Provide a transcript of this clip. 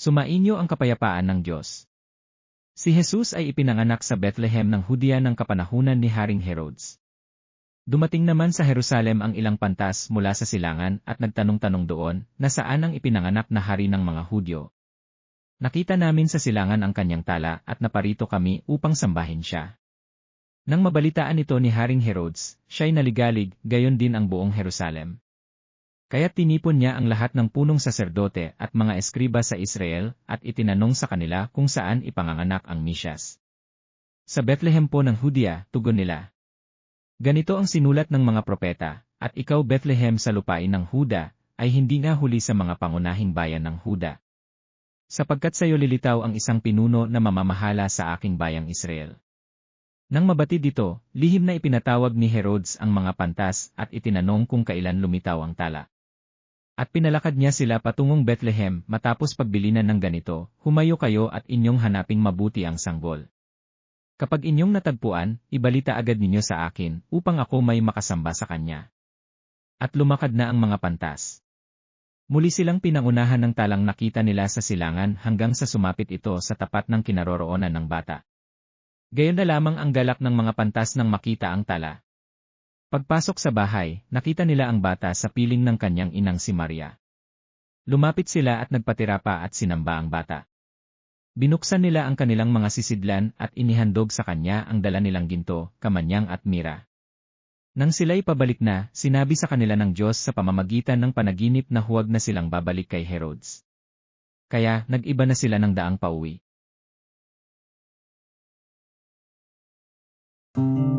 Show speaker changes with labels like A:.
A: Sumainyo ang kapayapaan ng Diyos. Si Jesus ay ipinanganak sa Bethlehem ng Hudya ng kapanahunan ni Haring Herodes. Dumating naman sa Jerusalem ang ilang pantas mula sa silangan at nagtanong-tanong doon na saan ang ipinanganak na hari ng mga Hudyo. Nakita namin sa silangan ang kanyang tala at naparito kami upang sambahin siya. Nang mabalitaan ito ni Haring Herodes, siya'y naligalig, gayon din ang buong Jerusalem. Kaya tinipon niya ang lahat ng punong saserdote at mga eskriba sa Israel at itinanong sa kanila kung saan ipanganganak ang Misyas. Sa Bethlehem po ng Hudia, tugon nila. Ganito ang sinulat ng mga propeta, at ikaw Bethlehem sa lupain ng Huda, ay hindi nga huli sa mga pangunahing bayan ng Huda. Sapagkat sa iyo lilitaw ang isang pinuno na mamamahala sa aking bayang Israel. Nang mabatid dito, lihim na ipinatawag ni Herodes ang mga pantas at itinanong kung kailan lumitaw ang tala. At pinalakad niya sila patungong Bethlehem matapos pagbilinan ng ganito, humayo kayo at inyong hanaping mabuti ang sanggol. Kapag inyong natagpuan, ibalita agad ninyo sa akin upang ako may makasamba sa kanya. At lumakad na ang mga pantas. Muli silang pinangunahan ng talang nakita nila sa silangan hanggang sa sumapit ito sa tapat ng kinaroroonan ng bata. Gayon na lamang ang galak ng mga pantas nang makita ang tala, Pagpasok sa bahay, nakita nila ang bata sa piling ng kanyang inang si Maria. Lumapit sila at nagpatira pa at sinamba ang bata. Binuksan nila ang kanilang mga sisidlan at inihandog sa kanya ang dala nilang ginto, kamanyang at mira. Nang sila'y pabalik na, sinabi sa kanila ng Diyos sa pamamagitan ng panaginip na huwag na silang babalik kay Herodes. Kaya, nag-iba na sila ng daang pauwi. Thank.